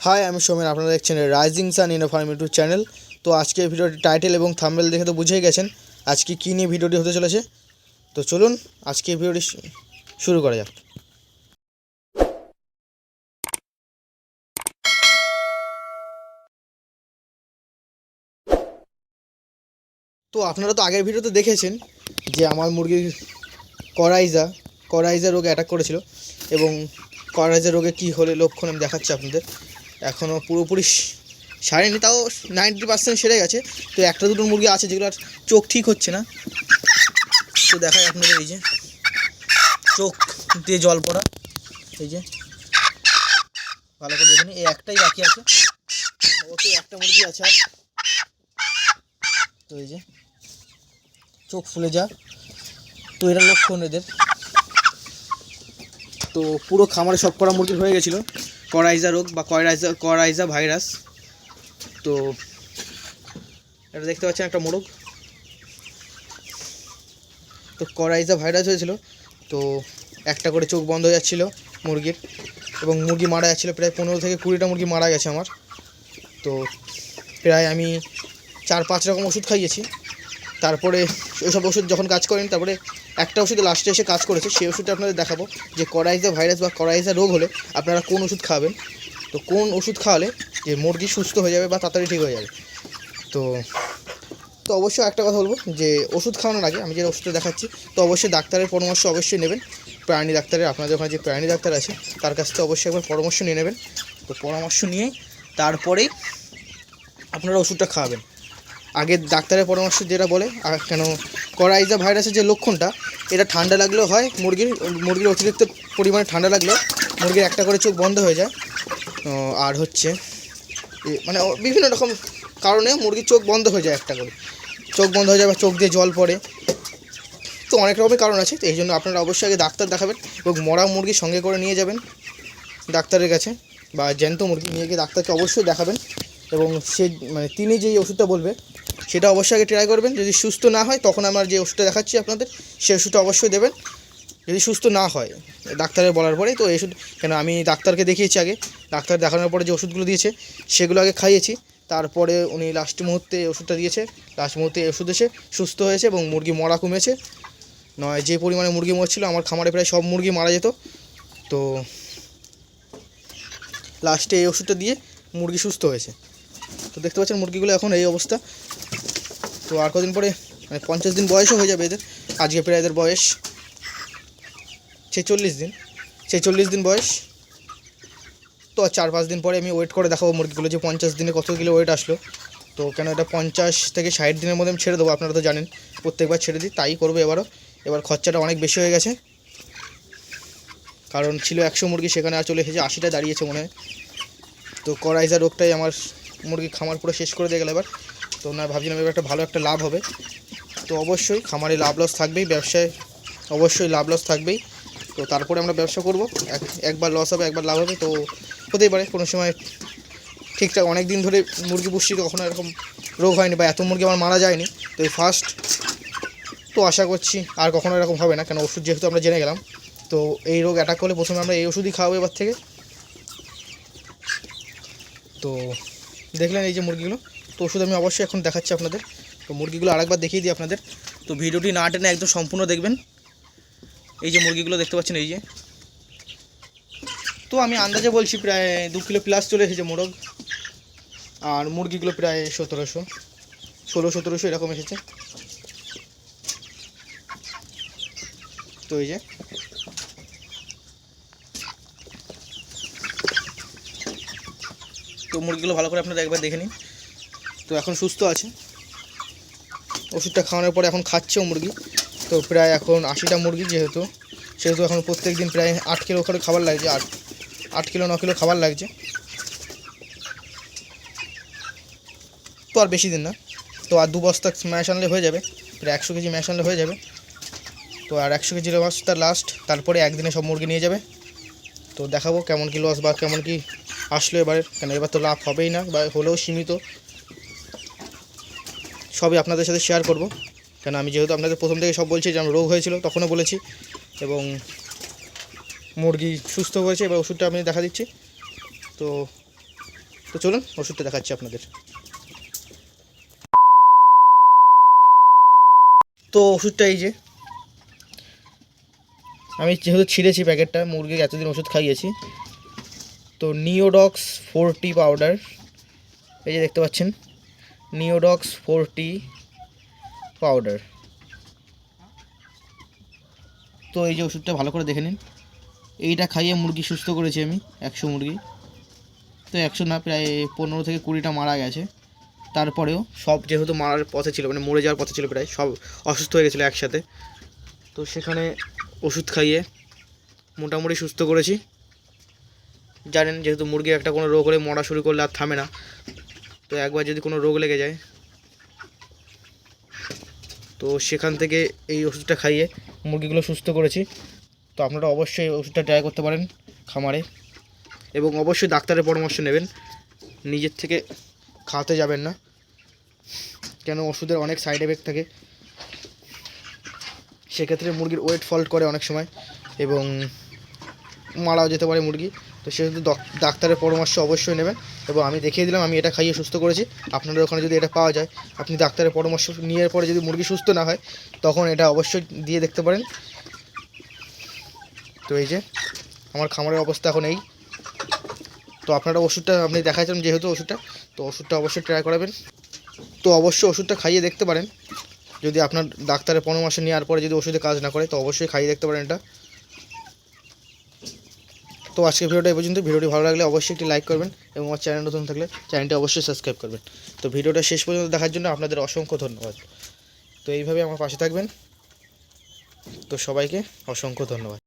High আমি সোমেন আপনারা দেখছেন rising sun in farm YouTube channel তো আজকে ভিডিওটি টাইটেল এবং থাম্বেল দেখে তো বুঝেই গেছেন আজকে কী নিয়ে ভিডিওটি হতে চলেছে। তো চলুন আজকে ভিডিওটি শুরু করা যাক। তো আপনারা তো আগের ভিডিওতে দেখেছেন যে আমার মুরগির করাইজা করাইজা রোগে অ্যাটাক করেছিল এবং করাইজা রোগে কী হলে লক্ষণ আমি দেখাচ্ছি আপনাদের। এখনও পুরোপুরি সারেনি, তাও নাইনটি পার্সেন্ট সেরে গেছে। তো একটা দুটো মুরগি আছে যেগুলোর চোখ ঠিক হচ্ছে না। তো দেখায় আপনাদের এই যে, চোখ দিয়ে জল পড়া। এই যে, ভালো করে দেখুন এই একটাই বাকি আছে। ওতে একটা মুরগি আছে আর। তো এই যে, চোখ ফুলে যা। তো এটা লক্ষণ এদের। তো পুরো খামারে সব করা মুরগি হয়ে গেছিল। করাইজা রোগ বা করাইজা করাইজা ভাইরাস। তো এটা দেখতে পাচ্ছেন একটা মোরগ। তো করাইজা ভাইরাস হয়েছিল। তো একটা করে চোখ বন্ধ হয়ে যাচ্ছিল মুরগির এবং মুরগি মারা যাচ্ছিল প্রায় পনেরো থেকে কুড়িটা মুরগি মারা গেছে আমার। তো প্রায় আমি চার পাঁচ রকম ওষুধ খাইয়েছি। তারপরে ওইসব ওষুধ যখন কাজ করেন, তারপরে একটা ওষুধ লাস্টে এসে কাজ করেছে, সেই ওষুধটা আপনাদের দেখাবো যে করাইজা ভাইরাস বা করাইজা রোগ হলে আপনারা কোন ওষুধ খাবেন। তো কোন ওষুধ খাওয়ালে যে মুরগি সুস্থ হয়ে যাবে বা তাড়াতাড়ি ঠিক হয়ে যাবে। তো তো অবশ্যই একটা কথা বলব যে ওষুধ খাওয়ানোর আগে আমি যে ওষুধটা দেখাচ্ছি, তো অবশ্যই ডাক্তারের পরামর্শ অবশ্যই নেবেন। প্রাণী ডাক্তারের, আপনাদের ওখানে যে প্রাণী ডাক্তার আছে, তার কাছ থেকে অবশ্যই একবার পরামর্শ নিয়ে নেবেন। তো পরামর্শ নিয়ে তারপরেই আপনারা ওষুধটা খাওয়াবেন আগে ডাক্তারের পরামর্শ যেটা বলে আর কেন করাইজা ভাইরাসের যে লক্ষণটা, এটা ঠান্ডা লাগলেও হয়, মুরগির মুরগির অতিরিক্ত পরিমাণে ঠান্ডা লাগলে মুরগির একটা করে চোখ বন্ধ হয়ে যায়। আর হচ্ছে মানে বিভিন্ন রকম কারণে মুরগির চোখ বন্ধ হয়ে যায় একটা করে। চোখ বন্ধ হয়ে যায় বা চোখ দিয়ে জল পড়ে। তো অনেক রকমের কারণ আছে, তো এই জন্য আপনারা অবশ্যই আগে ডাক্তার দেখাবেন এবং মরা মুরগি সঙ্গে করে নিয়ে যাবেন ডাক্তারের কাছে বা জ্যান্ত মুরগি নিয়ে গিয়ে ডাক্তারকে অবশ্যই দেখাবেন। এবং সে মানে তিনি যেই ওষুধটা বলবে সেটা অবশ্যই আগে ট্রাই করবেন। যদি সুস্থ না হয়, তখন আমার যে ওষুধটা দেখাচ্ছি আপনাদের, সেই ওষুধটা অবশ্যই দেবেন। যদি সুস্থ না হয়, ডাক্তারের বলার পরে তো ওষুধ, কেন আমি ডাক্তারকে দেখিয়েছি আগে। ডাক্তার দেখানোর পরে যে ওষুধগুলো দিয়েছে, সেগুলো আগে খাইয়েছি। তারপরে উনি লাস্ট মুহূর্তে ওষুধটা দিয়েছে। লাস্ট মুহূর্তে ওষুধ এসে সুস্থ হয়েছে এবং মুরগি মরা কমেছে। নয়, যে পরিমাণে মুরগি মরছিল, আমার খামারে প্রায় সব মুরগি মারা যেত। তো লাস্টে এই ওষুধটা দিয়ে মুরগি সুস্থ হয়েছে। তো দেখতে পাচ্ছেন মুরগিগুলো এখন এই অবস্থা। তো আর কদিন পরে মানে পঞ্চাশ দিন বয়সও হয়ে যাবে এদের। আজকে প্রায় এদের বয়স ছেচল্লিশ দিন। ছেচল্লিশ দিন বয়স। তো চার পাঁচ দিন পরে আমি ওয়েট করে দেখাবো মুরগিগুলো যে পঞ্চাশ দিনে কত কিলো ওয়েট আসলো। তো কেন এটা পঞ্চাশ থেকে ষাট দিনের মধ্যে আমি ছেড়ে দেবো, আপনারা তো জানেন। প্রত্যেকবার ছেড়ে দিই, তাই করব এবারও। এবার খরচাটা অনেক বেশি হয়ে গেছে। কারণ ছিল একশো মুরগি, সেখানে আর চলে এসেছে আশিটা দাঁড়িয়েছে মনে হয়। তো করাইজা রোগটাই আমার মুরগি খামার পুরো শেষ করে দিয়ে গেল এবার। তো ওনার ভাবছিলাম এবার একটা ভালো একটা লাভ হবে। তো অবশ্যই খামারে লাভ লস থাকবেই, ব্যবসায় অবশ্যই লাভ লস থাকবেই। তো তারপরে আমরা ব্যবসা করব। এক, একবার লস হবে, একবার লাভ হবে। তো হতেই পারে, কোনো সময় ঠিকঠাক অনেক দিন ধরে মুরগি পুষছি তো কখনো এরকম রোগ হয়নি বা এত মুরগি আমার মারা যায়নি। তো এই ফার্স্ট তো আশা করছি আর কখনো এরকম হবে না, কেন ওষুধ যেহেতু আমরা জেনে গেলাম। তো এই রোগ অ্যাটাক করলে প্রথমে আমরা এই ওষুধই খাওয়াবো এবার থেকে। তো দেখলেন এই যে মুরগিগুলো। তো ওষুধ আমি অবশ্যই এখন দেখাচ্ছি আপনাদের। তো মুরগিগুলো আরেকবার দেখিয়ে দিই আপনাদের। তো ভিডিওটি না টেনে একদম সম্পূর্ণ দেখবেন। এই যে মুরগিগুলো দেখতে পাচ্ছেন, এই যে। তো আমি আন্দাজে বলছি প্রায় দু কিলো প্লাস চলে এসেছে মোরগ। আর মুরগিগুলো প্রায় সতেরোশো, ষোলো, সতেরোশো এরকম এসেছে। তো এই যে। তো মুরগিগুলো ভালো করে আপনারা একবার দেখে নিন। তো এখন সুস্থ আছে। ওষুধটা খাওয়ানোর পরে এখন খাচ্ছেও মুরগি। তো প্রায় এখন আশিটা মুরগি যেহেতু, সেহেতু এখন প্রত্যেক দিন প্রায় আট কিলো করে খাবার লাগছে, আট আট কিলো, ন কিলো খাবার লাগছে। তো আর বেশি দিন না। তো আর দু বস্তা ম্যাশ আনলে হয়ে যাবে, প্রায় একশো কেজি ম্যাশ আনলে হয়ে যাবে। তো আর একশো কেজি বস্তা লাস্ট তারপরে একদিনে সব মুরগি নিয়ে যাবে। তো দেখাবো কেমন কি লস বা কেমন কি আসলো এবারে কেন এবার তো লাভ হবেই না বা হলেও সীমিত। সবই আপনাদের সাথে শেয়ার করব। কেন আমি যেহেতু আপনাদের প্রথম থেকে সব বলছি যে আমার রোগ হয়েছিল তখনও বলেছি এবং মুরগি সুস্থ হয়েছে, এবার ওষুধটা আমি দেখা দিচ্ছি। তো তো চলুন ওষুধটা দেখাচ্ছি আপনাদের। তো ওষুধটা এই যে, আমি যেহেতু ছিঁড়েছি প্যাকেটটা, মুরগিকে এতদিন ওষুধ খাইয়েছি। তো নিওডক্স ফোরটি পাউডার এই যে দেখতে পাচ্ছেন। Neodox forty powder. তো এই যে ওষুধটা ভালো করে দেখে নিন। এইটা খাইয়ে মুরগি সুস্থ করেছি আমি, একশো মুরগি। তো একশো না, প্রায় পনেরো থেকে কুড়িটা মারা গেছে। তারপরেও সব যেহেতু মারার পথে ছিল মানে মরে যাওয়ার পথে ছিল প্রায়, সব অসুস্থ হয়ে গেছিল একসাথে। তো সেখানে ওষুধ খাইয়ে মোটামুটি সুস্থ করেছি। জানেন যেহেতু মুরগি একটা কোনো রোগ হলে মরা শুরু করলে আর থামে না। তো একবার যদি কোনো রোগ লেগে যায়, তো সেখান থেকে এই ওষুধটা খাইয়ে মুরগিগুলো সুস্থ করেছি। তো আপনারা অবশ্যই এই ওষুধটা ট্রাই করতে পারেন খামারে এবং অবশ্যই ডাক্তারের পরামর্শ নেবেন। নিজের থেকে খাওয়াতে যাবেন না, কেন ওষুধের অনেক সাইড এফেক্ট থাকে। সেক্ষেত্রে মুরগির ওয়েট ফল্ট করে অনেক সময় এবং মারাও যেতে পারে মুরগি। তো ডক- ডাক্তারের পরামর্শ অবশ্যই নেবেন। এবং আমি দেখিয়ে দিলাম, আমি এটা খাইয়ে সুস্থ করেছি। আপনাদের ওখানে যদি এটা পাওয়া যায়, আপনি ডাক্তারের পরামর্শ নেওয়ার পরে যদি মুরগি সুস্থ না হয়, তখন এটা অবশ্যই দিয়ে দেখতে পারেন। তো এই যে, আমার খামারের অবস্থা এখন এই। তো আপনারা ওষুধটা, আপনি দেখাচ্ছেন যেহেতু ওষুধটা, তো ওষুধটা অবশ্যই ট্রাই করাবেন। তো অবশ্যই ওষুধটা খাইয়ে দেখতে পারেন। যদি আপনার ডাক্তারের পরামর্শ নেওয়ার পরে যদি ওষুধে কাজ না করে, তো অবশ্যই খাইয়ে দেখতে পারেন এটা। তো আজকে ভিডিওটা এই পর্যন্ত ভিডিওটি ভালো লাগলে অবশ্যই একটি লাইক করবেন এবং আমার চ্যানেল নতুন থাকলে চ্যানেলটি অবশ্যই সাবস্ক্রাইব করবেন। তো ভিডিওটা শেষ পর্যন্ত দেখার জন্য আপনাদের অসংখ্য ধন্যবাদ। তো এইভাবে আমার পাশে থাকবেন। তো সবাইকে অসংখ্য ধন্যবাদ।